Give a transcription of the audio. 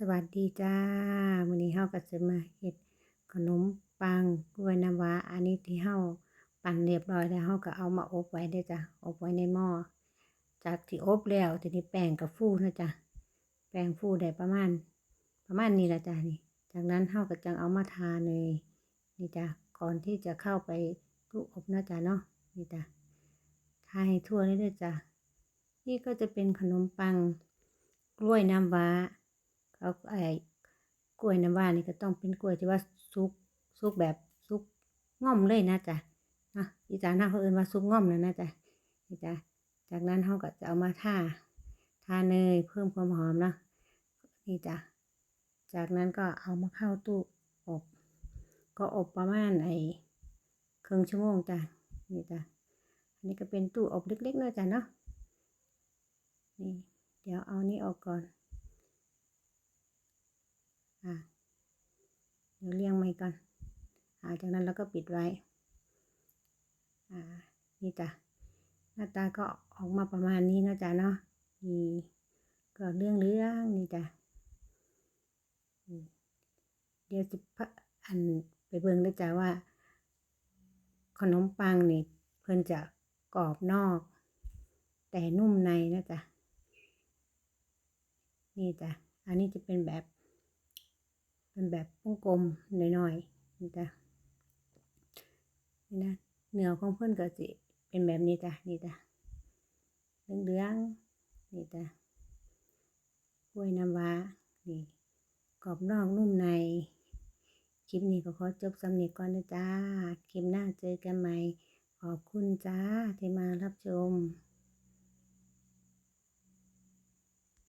สวัสดีจ้าวันนี้เฮาก็จะมาเฮ็ดขนมปังกล้วยน้ำว้า อันนี้ที่เฮาปั่นเรียบร้อยแล้วเฮาก็เอามาอบไว้เด้จ้ะ อบไว้ในหม้อ จากที่อบแล้วทีนี้แป้งก็ฟูนะจ้ะ แป้งฟูได้ประมาณ ประมาณนี้ละจ้ะนี่ จากนั้นเฮาก็จังเอามาทาเนยนี่จ้ะ ก่อนที่จะเข้าไปตู้อบนะจ้ะเนาะ นี่จ้ะ ทาให้ทั่วเลยเด้จ้ะ นี่ก็จะเป็นขนมปังกล้วยน้ำว้า เขาไอ้กล้วยน้ำว้านี่ก็ต้องเป็นกล้วยที่ว่าสุกสุกแบบสุกง่อมเลยนะจ๊ะนะอีสานเขาเอิ้นว่าสุกง่อมนะนะจ๊ะนี่จ้ะจากนั้นเขาก็จะเอามาทาทาเนยเพิ่มความหอมเนาะนี่จ้ะจากนั้นก็เอามาเข้าตู้อบ ก็อบประมาณไอ้ครึ่งชั่วโมงจ้ะนี่จ้ะอันนี้ก็เป็นตู้อบเล็กๆเนาะจ้ะเนาะนี่เดี๋ยวเอานี้ออกก่อน อะเดี๋ยวเลี้ยงไว้ก่อนอ่าจากนั้นเราก็ปิดไว้อ่านี่จ้ะหน้าตาก็ออกมาประมาณนี้นะจ๊ะเนาะนี่ก็เรื่องเรื่องนี่จ้ะเดี๋ยวจะอันไปเบิ่งด้วยจ้ะว่า ขนมปังนี่เพิ่นจะกรอบนอก แต่นุ่มในนะจ๊ะนี่จ้ะอันนี้จะเป็นแบบ เป็นแบบวงกลมหน่อยๆนี่จ้ะนี่นะเนื้อของเพื่อนก็สิเป็นแบบนี้จ้ะนี่จ้ะเหลืองๆนี่จ้ะกล้วยน้ำว้านี่กรอบนอกนุ่มในคลิปนี้ก็ขอจบสำเนียก่อนนะจ้าคลิปหน้าเจอกันใหม่ขอบคุณจ้าที่มารับชม